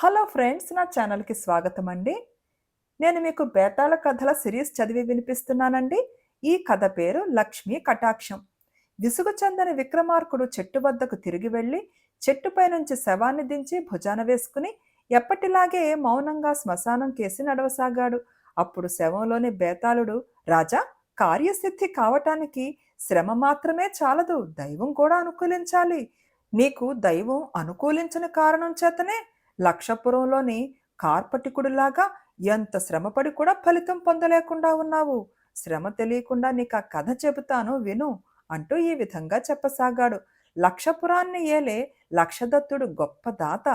Hello friends నా ఛానల్కి స్వాగతం అండి నేను మీకు బేతాళ కథల సిరీస్ చదివి వినిపిస్తున్నానండి. ఈ కథ పేరు లక్ష్మీ కటాక్షం. విసుగు చెందని విక్రమార్కుడు చెట్టు వద్దకు తిరిగి వెళ్ళి చెట్టుపై నుంచి శవాన్ని దించి భుజాన వేసుకుని ఎప్పటిలాగే మౌనంగా శ్మశానం కేసి నడవసాగాడు. అప్పుడు శవంలోని బేతాళుడు రాజా కార్యసిద్ధి కావటానికి శ్రమ మాత్రమే చాలదు దైవం కూడా అనుకూలించాలి. నీకు దైవం అనుకూలించిన కారణం చేతనే లక్షపురంలోని కార్పటికుడిలాగా ఎంత శ్రమపడి కూడా ఫలితం పొందలేకుండా ఉన్నావు. శ్రమ తెలియకుండా నీకు ఆ కథ చెబుతాను విను అంటూ ఈ విధంగా చెప్పసాగాడు. లక్షపురాన్ని ఏలే లక్షదత్తుడు గొప్ప దాత.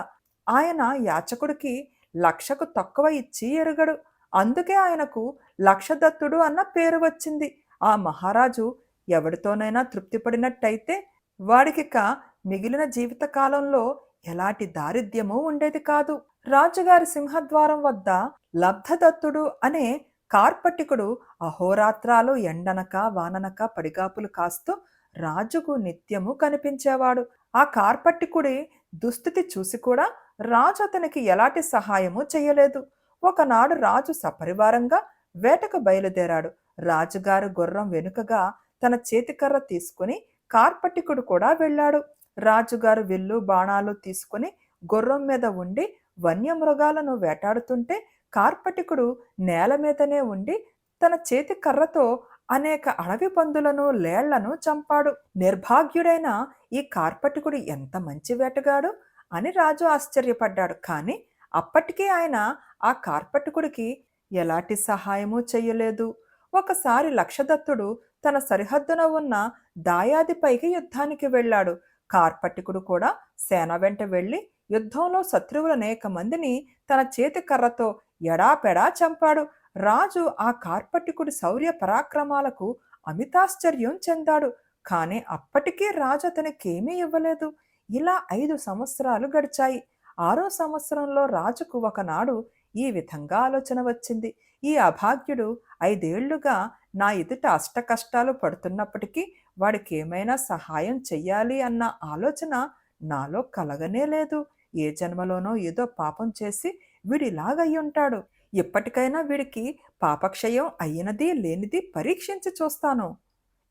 ఆయన యాచకుడికి లక్షకు తక్కువ ఇచ్చి ఎరుగడు. అందుకే ఆయనకు లక్షదత్తుడు అన్న పేరు వచ్చింది. ఆ మహారాజు ఎవరితోనైనా తృప్తిపడినట్టయితే వాడికిక మిగిలిన జీవితకాలంలో ఎలాంటి దారిద్ర్యమూ ఉండేది కాదు. రాజుగారి సింహద్వారం వద్ద లబ్ధదత్తుడు అనే కార్పటికుడు అహోరాత్రాలు ఎండనక వాననక పడిగాపులు కాస్తూ రాజుకు నిత్యము కనిపించేవాడు. ఆ కార్పట్టికుడి దుస్థితి చూసి కూడా రాజు అతనికి ఎలాంటి సహాయము చేయలేదు ఒకనాడు రాజు సపరివారంగా వేటకు బయలుదేరాడు. రాజుగారు గుర్రం వెనుకగా తన చేతికర్ర తీసుకుని కార్పటికుడు కూడా వెళ్ళాడు. రాజుగారు విల్లు బాణాలు తీసుకుని గుర్రం మీద ఉండి వన్యమృగాలను వేటాడుతుంటే కార్పటికుడు నేల మీదనే ఉండి తన చేతి కర్రతో అనేక అడవి పందులను లేళ్ళను చంపాడు. నిర్భాగ్యుడైన ఈ కార్పటికుడు ఎంత మంచి వేటగాడు అని రాజు ఆశ్చర్యపడ్డాడు. కానీ అప్పటికే ఆయన ఆ కార్పటికుడికి ఎలాంటి సహాయము చెయ్యలేదు. ఒకసారి లక్షదత్తుడు తన సరిహద్దున ఉన్న దాయాదిపైకి యుద్ధానికి వెళ్ళాడు. కార్పటికుడు కూడా సేన వెంట వెళ్ళి యుద్ధంలో శత్రువులనేక మందిని తన చేతి కర్రతో ఎడాపెడా చంపాడు. రాజు ఆ కార్పటికుడి శౌర్య పరాక్రమాలకు అమితాశ్చర్యం చెందాడు. కానీ అప్పటికీ రాజు అతనికేమీ ఇవ్వలేదు. ఇలా ఐదు సంవత్సరాలు గడిచాయి. ఆరో సంవత్సరంలో రాజుకు ఒకనాడు ఈ విధంగా ఆలోచన వచ్చింది. ఈ అభాగ్యుడు ఐదేళ్ళుగా నా ఎదుట అష్ట కష్టాలు పడుతున్నప్పటికీ వాడికి ఏమైనా సహాయం చెయ్యాలి అన్న ఆలోచన నాలో కలగనే లేదు. ఏ జన్మలోనో ఏదో పాపం చేసి వీడిలాగయ్యి ఉంటాడు ఇప్పటికైనా వీడికి పాపక్షయం అయినది లేనిది పరీక్షించి చూస్తాను.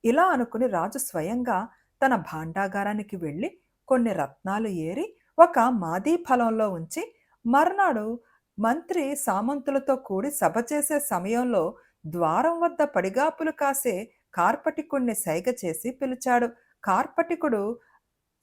ఇలా అనుకుని రాజు స్వయంగా తన భాండాగారానికి వెళ్ళి కొన్ని రత్నాలు ఏరి ఒక మాదీ ఫలంలో ఉంచి మర్నాడు మంత్రి సామంతులతో కూడి సభ చేసే సమయంలో ద్వారం వద్ద పడిగాపులు కాసే కార్పటికుణ్ణి సైగ చేసి పిలిచాడు. కార్పటికుడు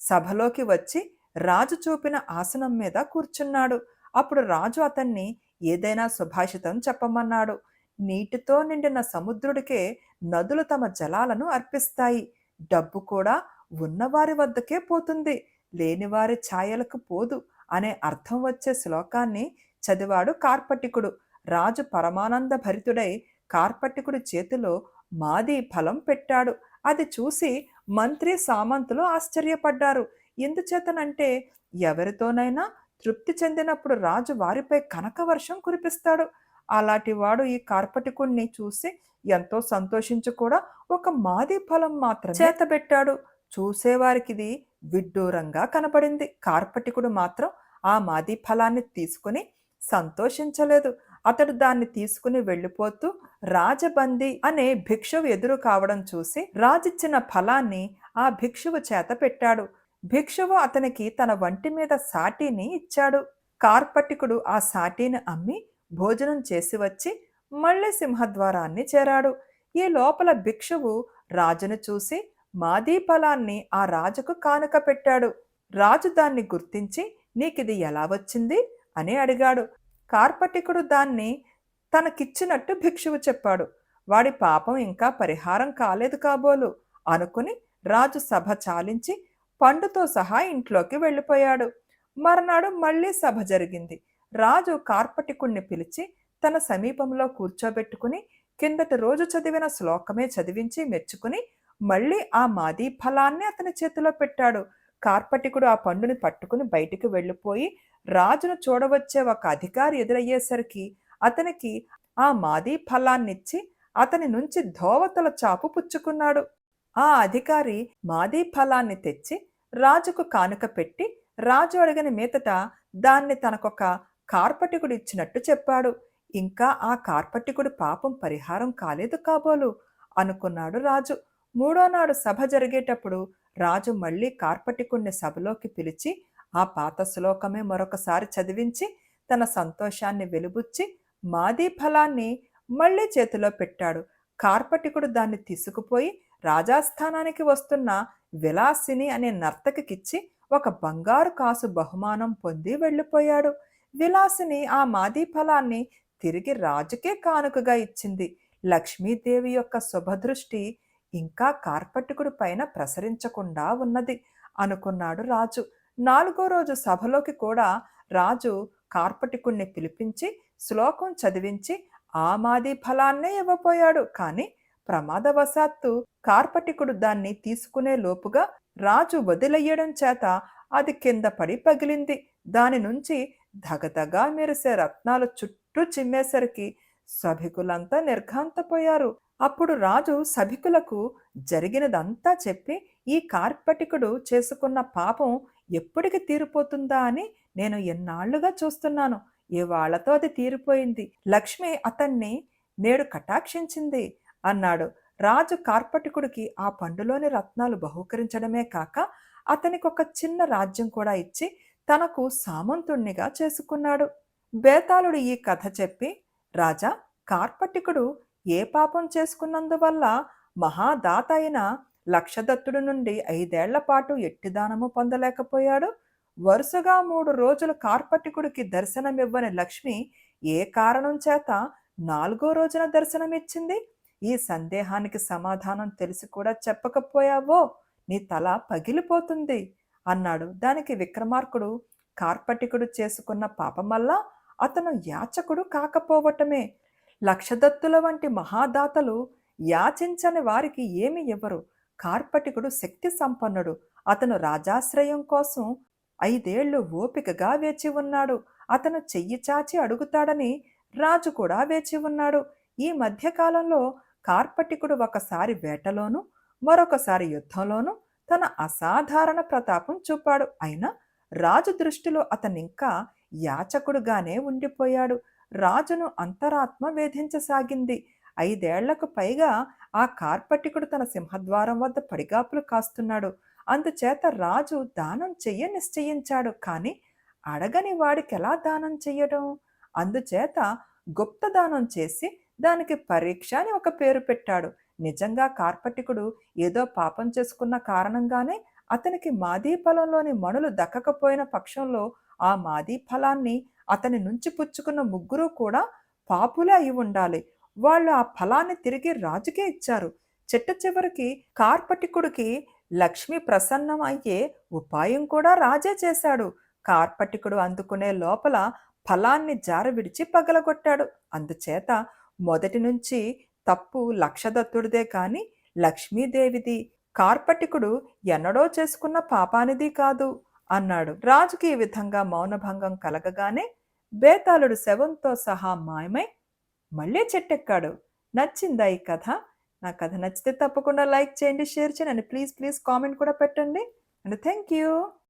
సభలోకి వచ్చి రాజు చూపిన ఆసనం మీద కూర్చున్నాడు. అప్పుడు రాజు అతన్ని ఏదైనా సుభాషితం చెప్పమన్నాడు. నీటితో నిండిన సముద్రుడికే నదులు తమ జలాలను అర్పిస్తాయి. డబ్బు కూడా ఉన్నవారి వద్దకే పోతుంది. లేనివారి ఛాయలకు పోదు అనే అర్థం వచ్చే శ్లోకాన్ని చదివాడు కార్పటికుడు. రాజు పరమానంద భరితుడై కార్పటికుడి చేతిలో మాది ఫలం పెట్టాడు. అది చూసి మంత్రి సామంతులు ఆశ్చర్యపడ్డారు. ఎందుచేతనంటే ఎవరితోనైనా తృప్తి చెందినప్పుడు రాజు వారిపై కనక వర్షం కురిపిస్తాడు. అలాంటి వాడు ఈ కార్పటికుణ్ణి చూసి ఎంతో సంతోషించి కూడా ఒక మాది ఫలం మాత్రం చేతబెట్టాడు. చూసేవారికి ఇది విడ్డూరంగా కనబడింది. కార్పటికుడు మాత్రం ఆ మాది ఫలాన్ని తీసుకుని సంతోషించలేదు. అతడు దాన్ని తీసుకుని వెళ్ళిపోతూ రాజబంది అనే భిక్షువు ఎదురు కావడం చూసి రాజిచ్చిన ఫలాన్ని ఆ భిక్షువు చేత పెట్టాడు. భిక్షువు అతనికి తన వంటి మీద సాటిని ఇచ్చాడు. కార్పటికుడు ఆ సాటిని అమ్మి భోజనం చేసి వచ్చి మళ్ళీ సింహద్వారాన్ని చేరాడు. ఈ లోపల భిక్షువు రాజును చూసి మాదీ ఫలాన్ని ఆ రాజుకు కానుక పెట్టాడు. రాజు దాన్ని గుర్తించి నీకిది ఎలా వచ్చింది? అని అడిగాడు. కార్పటికుడు దాన్ని తనకిచ్చినట్టు భిక్షువు చెప్పాడు. వాడి పాపం ఇంకా పరిహారం కాలేదు కాబోలు అనుకుని రాజు సభ చాలించి పండుతో సహా ఇంట్లోకి వెళ్ళిపోయాడు. మర్నాడు మళ్ళీ సభ జరిగింది. రాజు కార్పటికుణ్ణి పిలిచి తన సమీపంలో కూర్చోబెట్టుకుని కిందటి రోజు చదివిన శ్లోకమే చదివించి మెచ్చుకుని మళ్ళీ ఆ మాది ఫలాన్ని అతని చేతిలో పెట్టాడు. కార్పటికుడు ఆ పండుని పట్టుకుని బయటికి వెళ్ళిపోయి రాజును చూడవచ్చే ఒక అధికారి ఎదురయ్యేసరికి అతనికి ఆ మాదీ ఫలాన్నిచ్చి అతని నుంచి ధోవతల చాపు పుచ్చుకున్నాడు. ఆ అధికారి మాదీ ఫలాన్ని తెచ్చి రాజుకు కానుక పెట్టి రాజు అడిగిన మీదట దాన్ని తనకొక కార్పటికుడు ఇచ్చినట్టు చెప్పాడు. ఇంకా ఆ కార్పటికుడి పాపం పరిహారం కాలేదు కాబోలు అనుకున్నాడు రాజు. మూడోనాడు సభ జరిగేటప్పుడు రాజు మళ్ళీ కార్పటికుణ్ణి సభలోకి పిలిచి ఆ పాత శ్లోకమే మరొకసారి చదివించి తన సంతోషాన్ని వెలుబుచ్చి మాదీ ఫలాన్ని మళ్ళీ చేతిలో పెట్టాడు. కార్పటికుడు దాన్ని తీసుకుపోయి రాజాస్థానానికి వస్తున్న విలాసిని అనే నర్తకిచ్చి ఒక బంగారు కాసు బహుమానం పొంది వెళ్ళిపోయాడు. విలాసిని ఆ మాదీ ఫలాన్ని తిరిగి రాజుకే కానుకగా ఇచ్చింది. లక్ష్మీదేవి యొక్క శుభదృష్టి ఇంకా కార్పటికుడి పైన ప్రసరించకుండా ఉన్నది అనుకున్నాడు రాజు. నాలుగో రోజు సభలోకి కూడా రాజు కార్పటికుణ్ణి పిలిపించి శ్లోకం చదివించి ఆ మాది ఫలాన్నే ఇవ్వబోయాడు. కానీ ప్రమాదవశాత్తు కార్పటికుడు దాన్ని తీసుకునే లోపుగా రాజు వదిలయ్యడం చేత అది కింద పడి పగిలింది. దాని నుంచి ధగధగా మెరిసే రత్నాలు చుట్టూ చిమ్మేసరికి సభికులంతా నిర్ఘాంతపోయారు. అప్పుడు రాజు సభికులకు జరిగినదంతా చెప్పి ఈ కార్పటికుడు చేసుకున్న పాపం ఎప్పటికి తీరిపోతుందా అని నేను ఎన్నాళ్ళుగా చూస్తున్నాను. ఇవాళ్ళతో అది తీరిపోయింది. లక్ష్మి అతన్ని నేడు కటాక్షించింది అన్నాడు. రాజు కార్పటికుడికి ఆ పండులోని రత్నాలు బహూకరించడమే కాక అతనికి ఒక చిన్న రాజ్యం కూడా ఇచ్చి తనకు సామంతుణ్ణిగా చేసుకున్నాడు. బేతాళుడు ఈ కథ చెప్పి రాజా కార్పటికుడు ఏ పాపం చేసుకున్నందువల్ల మహాదాత అయిన లక్షదత్తుడు నుండి ఐదేళ్ళ పాటు ఎట్టిదానము పొందలేకపోయాడు. వరుసగా మూడు రోజులు కార్పటికుడికి దర్శనమివ్వని లక్ష్మి ఏ కారణం చేత నాలుగో రోజున దర్శనమిచ్చింది? ఈ సందేహానికి సమాధానం తెలిసి కూడా చెప్పకపోయావో? నీ తల పగిలిపోతుంది అన్నాడు. దానికి విక్రమార్కుడు కార్పటికుడు చేసుకున్న పాపం వల్ల అతను యాచకుడు కాకపోవటమే. లక్షదత్తుల వంటి మహాదాతలు యాచించని వారికి ఏమి ఇవ్వరు. కార్పటికుడు శక్తి సంపన్నుడు. అతను రాజాశ్రయం కోసం ఐదేళ్ళు ఓపికగా వేచి ఉన్నాడు. అతను చెయ్యి చాచి అడుగుతాడని రాజు కూడా వేచి ఉన్నాడు. ఈ మధ్యకాలంలో కార్పటికుడు ఒకసారి వేటలోనూ మరొకసారి యుద్ధంలోనూ తన అసాధారణ ప్రతాపం చూపాడు. అయినా రాజు దృష్టిలో అతనింకా యాచకుడుగానే ఉండిపోయాడు. రాజును అంతరాత్మ వేధించసాగింది. ఐదేళ్ళకు పైగా ఆ కార్పటికుడు తన సింహద్వారం వద్ద పడిగాపులు కాస్తున్నాడు. అందుచేత రాజు దానం చెయ్య నిశ్చయించాడు. కానీ అడగని వాడికి ఎలా దానం చెయ్యడం? అందుచేత గుప్త దానం చేసి దానికి పరీక్ష అని ఒక పేరు పెట్టాడు. నిజంగా కార్పటికుడు ఏదో పాపం చేసుకున్న కారణంగానే అతనికి మాదీ ఫలంలోని మణులు దక్కకపోయిన పక్షంలో ఆ మాదీ ఫలాన్ని అతని నుంచి పుచ్చుకున్న ముగ్గురు కూడా పాపులే అయి ఉండాలి. వాళ్ళు ఆ ఫలాన్ని తిరిగి రాజుకే ఇచ్చారు. చిట్ట చివరికి కార్పటికుడికి లక్ష్మి ప్రసన్నం అయ్యే ఉపాయం కూడా రాజే చేశాడు. కార్పటికుడు అందుకునే లోపల ఫలాన్ని జార విడిచి పగలగొట్టాడు. అందుచేత మొదటి నుంచి తప్పు లక్షదత్తుడిదే కాని లక్ష్మీదేవిది కార్పటికుడు ఎన్నడో చేసుకున్న పాపానిది కాదు అన్నాడు. రాజుకి ఈ విధంగా మౌనభంగం కలగగానే బేతాళుడు శవంతో సహా మాయమై మళ్ళీ చెట్టెక్కాడు. నచ్చిందా ఈ కథ? నా కథ నచ్చితే తప్పకుండా లైక్ చేయండి షేర్ చేయండి అండ్ ప్లీజ్ ప్లీజ్ కామెంట్ కూడా పెట్టండి. And thank you.